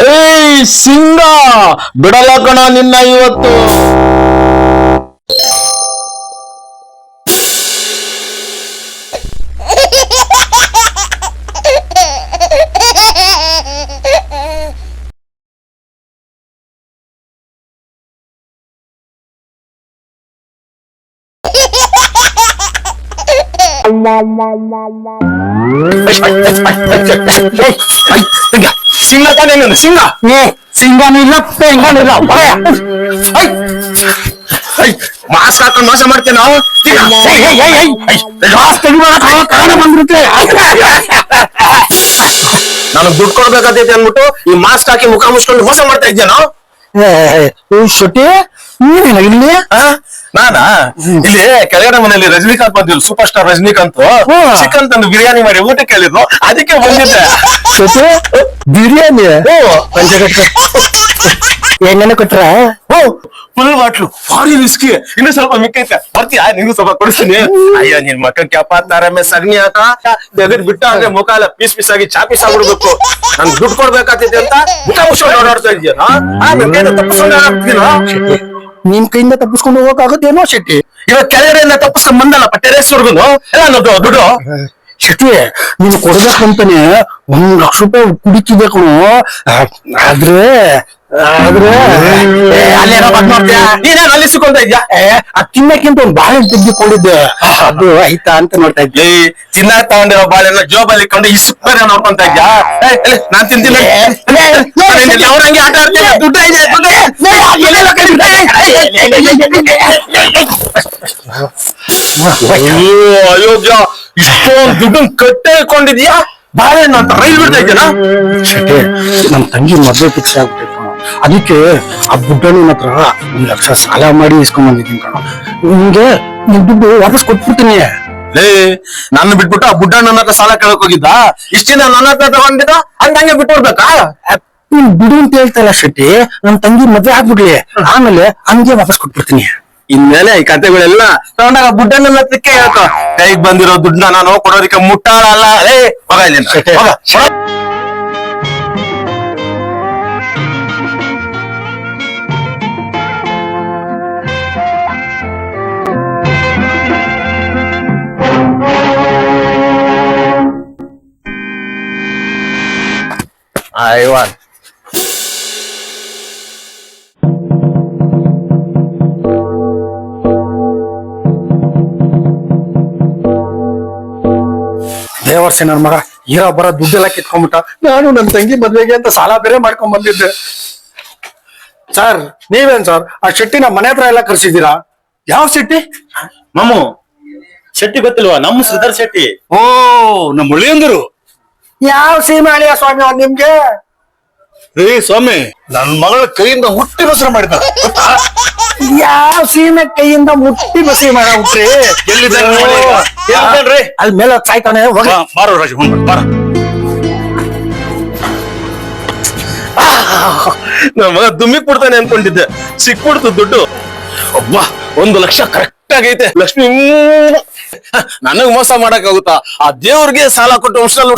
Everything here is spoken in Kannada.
ಏಯ್ ಸಿಂಗ. ಬಿಡಲ್ಲ ಕಣ ನಿನ್ನ ಇವತ್ತು. ಸಿಂಗ ತಾನೇ ನೀನು ಸಿಂಗ ಸಿಂಗನೂ ಇಲ್ಲ ಪೆಂಗನೂ ಇಲ್ಲ ಮಾಸ್ಕ್ ಹಾಕೊಂಡು ಮೋಸ ಮಾಡ್ತೇವೆ ನಾವು ನನಗ್ ದುಡ್ಡು ಕೊಡ್ಬೇಕಾತೈತಿ ಅನ್ಬಿಟ್ಟು ಈ ಮಾಸ್ಕ್ ಹಾಕಿ ಮುಖ ಮುಚ್ಕೊಂಡು ಮೋಸ ಮಾಡ್ತಾ ಇದ್ಯಾ ನಾವು ಶುಟಿ ನೀನೇನ ಇಲ್ಲಿ ಆ? ನಾನಾ? ಇಲ್ಲಿ ಕೆಳಗಡೆ ಮನೆಯಲ್ಲಿ ರಜನಿಕಾಂತ್ ಬಂದಿದ್ರು ಸೂಪರ್ ಸ್ಟಾರ್ ರಜನಿಕಾಂತ್. ಚಿಕನ್ ತಂದು ಬಿರಿಯಾನಿ ಮಾಡಿ ಊಟ ಕೇಳಿದ್ರು ಅದಕ್ಕೆ ಬಂದಿದ್ದೆ. ಬಿರಿಯಾನಿ? ಏನೇನು ಕೊಟ್ರ? ಫುಲ್ ಬಾಟ್ಲು ಭಾರಿ ರಿಸ್ಕಿ ಇನ್ನು ಸ್ವಲ್ಪ ಮಿಕ್ಕೈತೆ. ಬರ್ತೀಯಾ? ನಿಂಗೂ ಸ್ವಲ್ಪ ಕೊಡಿಸ್ತೀನಿ. ಅಯ್ಯೋ ನಿನ್ ಮಕ್ಕ ಕ್ಯಾಪ ತಾರಮ್ಮೆ ಸಗಣಿ ಆತ? ತೆಗೆದ್ ಬಿಟ್ಟ ಅಂದ್ರೆ ಮುಖ ಎಲ್ಲ ಪೀಸ್ ಪೀಸ್ ಆಗಿ ಚಾಪೀಸ್ ಆಗ್ಬಿಡ್ಬೇಕು. ನನ್ ದುಡ್ಡು ಕೊಡ್ಬೇಕಾಗ್ತೈತೆ ಅಂತ ಮುಖ ಮುಚ್ಕೊಂಡು ಓಡಾಡ್ತಾ ಇದೆಯಾ? ತಪ್ಪಿಸ್ಕೊಂಡು ನಿಮ್ ಕೈಯಿಂದ ತಪ್ಪಿಸ್ಕೊಂಡು ಹೋಗಕ್ಕಾಗತ್ತೇನೋ ಶೆಟ್ಟಿ? ಇವಾಗ ಕೆಳಗಡೆಯಿಂದ ತಪ್ಪಿಸ್ಕೊಂಡ್ ಬಂದಲ್ಲ ಟೆರೇಸ್ವರ್ಗು ಎಲ್ಲ ಅನ್ನೋದು ದುಡ್ಡು ಶೆಟ್ಟಿ ನೀನು ಕೊಡ್ಬೇಕಂತಾನೆ ಒಂದ್ ಲಕ್ಷ ರೂಪಾಯಿ ಕುಡಿತಿದ್ದೆ ಕಣೋ. ಆದ್ರೆ ಆದ್ರೆ ಅಲ್ಲೇನೋ ನೀನೇನ್ ಇದ್ಯಾ? ಅದ್ ತಿನ್ನಕ್ಕಿಂತ ಒಂದ್ ಬಾಳೆ ತೆಗೆದುಕೊಂಡಿದ್ದೆ. ಅದು ಆಯ್ತಾ ಅಂತ ನೋಡ್ತಾ ಇದ್ದೆ. ಚಿನ್ನ ತಗೊಂಡಿರೋ ಬಾಳೆಲ್ಲ ಜೋಬಲ್ಲಿ ಕೊಂಡು ಇಸ್ಪರ ನೋಡ್ಕೊಂತ ಇದ್ಯಾ? ನಾನ್ ತಿಂತೀನಿ ಅವ್ರಂಗೆ ಆಟ ಆಡ್ತೀನಿ ದುಡ್ಡು ಇದೆ ದುಡ್ಡು? ಅಯ್ಯೋ ಅಯೋಗ್ಯ ಇಷ್ಟೊಂದು ದುಡ್ಡು ಕಟ್ಟೆ ಇಟ್ಕೊಂಡಿದ್ಯಾ ಬಾಳೆಹಣ್ಣು ಅಂತ ರೈಲ್ ಬಿಡ್ತಾ ಇದ್ದೇನಾ ಶೆಟ್ಟಿ ನಮ್ ತಂಗಿ ಮದ್ವೆ ಫಿಕ್ಸ್ ಆಗ್ಬಿಟ್ಟೈತೆ ಕಣೋ. ಅದಕ್ಕೆ ಆ ಬುಡ್ಡನ ಹತ್ರ ಒಂದ್ ಲಕ್ಷ ಸಾಲ ಮಾಡಿ ಇಸ್ಕೊಂಡ್ ಬಂದಿದ್ದೀನಿ ಕಣ. ನಿಮ್ಗೆ ನಿಮ್ ದುಡ್ಡು ವಾಪಸ್ ಕೊಟ್ಬಿಡ್ತೀನಿ. ಲೇ ನನ್ನ ಬಿಟ್ಬಿಟ್ಟು ಆ ಬುಡ್ಡ ನನ್ನ ಹತ್ರ ಸಾಲ ಕೇಳಕ್ ಹೋಗಿದ್ದ? ಇಷ್ಟ ದಿನ ನನ್ನ ಹತ್ರ ತಗೊಂಡಿದ್ದ? ಹಂಗಂಗೆ ಬಿಟ್ಬಿಡ್ಬೇಕಾ ನೀನ್ ಬಿಡು ಅಂತ ಹೇಳ್ತಲ್ಲ ಶೆಟ್ಟಿ ನಮ್ ತಂಗಿ ಮದ್ವೆ ಆಗ್ಬಿಡ್ಲಿ ಆಮೇಲೆ ಹಂಗೆ ವಾಪಸ್ ಕೊಟ್ಬಿಡ್ತೀನಿ ಇನ್ಮೇಲೆ ಈ ಕತೆಗಳೆಲ್ಲ ತಗೊಂಡಾಗ ಬುಡ್ಡ ನನ್ನ ಹತ್ರಕ್ಕೆ ಹೇಳ್ಕೊ ಕೈಗ್ ಬಂದಿರೋ ದುಡ್ಡನ್ನ ನಾನು ಕೊಡೋದಕ್ಕೆ ಮುಟ್ಟಾಳ ಅಲ್ಲ ಏ ಹೋಗ ಇಲ್ಲಿಂದ. ಶೆಟ್ಟಿ. ಹೋಗ, ಹೋಗ. I ದೇವರ್ಸಿ ನನ್ ಮಗ. ಇರೋ ಬರೋ ದುಡ್ಡೆಲ್ಲ ಕಿತ್ಕೊಂಡ್ಬಿಟ್ಟ. ನಾನು ನನ್ ತಂಗಿ ಮದ್ವೆಗೆ ಅಂತ ಸಾಲ ಬೇರೆ ಮಾಡ್ಕೊಂಡ್ ಬಂದಿದ್ದೆ. ಸರ್ ನೀವೇನ್ ಸರ್ ಆ ಶೆಟ್ಟಿನ ಮನೆ ಹತ್ರ ಎಲ್ಲ ಕರ್ಸಿದ್ದೀರಾ? ಯಾವ ಶೆಟ್ಟಿ? ಮಾಮು ಶೆಟ್ಟಿ ಗೊತ್ತಿಲ್ವಾ? ನಮ್ಮ ಸುಧರ್ ಶೆಟ್ಟಿ. ಓ ನಮ್ಮ ಉಳಿಯಂದರು ಯಾವ ಸೀಮೆ ಅಳಿಯ ಸ್ವಾಮಿ ನಿಮ್ಗೆ? ಏ ಸ್ವಾಮಿ ನನ್ ಮಗಳ ಕೈಯಿಂದ ಹುಟ್ಟಿ ಮೊಸರು ಮಾಡಿದ ಯಾವ ಸೀಮೆ ಕೈಯಿಂದ ಮುಟ್ಟಿ ಬಸಿ ಮಾಡ್ರಿ ಎಲ್ಲಿದ್ದಾನೆ ನೋಡಿ ಈಗ? ಎಲ್ಲಿದ್ದಾನ್ರಿ? ಅಲ್ಲಿ ಮೇಲೆ ಸಾಯ್ತಾನೆ ಹೋಗಿ. ಬಾ, ಬಾರೋ ರಾಜ ಹೋಗ್ ಬಾರ ನಮ್ಮ ಮಗ ದುಮ್ಮಿಕ್ ಬಿಡ್ತಾನೆ ಅನ್ಕೊಂಡಿದ್ದೆ. ಸಿಕ್ಬಿಡ್ತು ದುಡ್ಡು. ಒಬ್ಬ ಒಂದು ಲಕ್ಷ ಕರೆಕ್ಟ್ ಆಗೈತೆ ಲಕ್ಷ್ಮಿ ನನಗ್ ಮೋಸ ಮಾಡಕ್ ಆಗುತ್ತಾ ಆ ದೇವ್ರಿಗೆ ಸಾಲ ಕೊಟ್ಟು ವಂಶದಲ್ಲಿ